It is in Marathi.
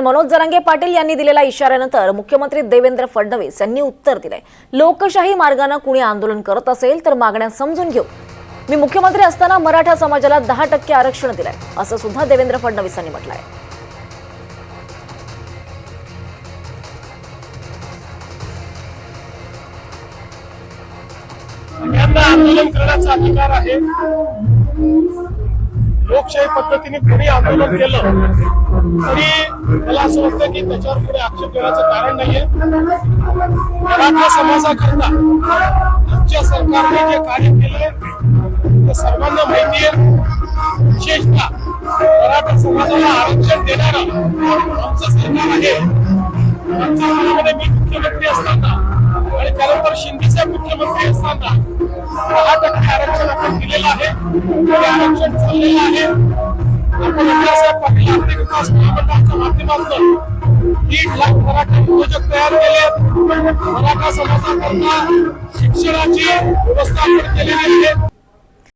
मनोज जरांगे पाटील यांनी दिलेल्या इशाऱ्यानंतर मुख्यमंत्री देवेंद्र फडणवीस यांनी उत्तर दिलंय. लोकशाही मार्गानं कुणी आंदोलन करत असेल तर मागण्या समजून घेऊ. मी मुख्यमंत्री असताना मराठा समाजाला दहा टक्के आरक्षण दिलंय असं सुद्धा देवेंद्र फडणवीसांनी म्हटलंय. आंदोलन करण्याचा अधिकार आहे. लोकशाही पद्धतीने कुणी आंदोलन केलं तरी मला असं वाटतं की त्याच्यावर पुढे आक्षेप घेण्याचं कारण नाहीये. मराठा समाजाकरता आमच्या सरकारने जे कार्य केले ते सर्वांना माहिती आहे विशेषतः मराठा समाजाला आरक्षण देणारं आमचं सरकार आहे. आमच्या काळामध्ये मी मुख्यमंत्री असताना आणि त्यानंतर शिंदे मुख्यमंत्री असताना आरक्षण चाललेलं आहे आपण अण्णासाहेब पाटील विकास महामंडळाच्या माध्यमातून दीड लाख मराठा उद्योजक तयार केले मराठा समाजाकरता शिक्षणाची व्यवस्था आपण केलेली आहे.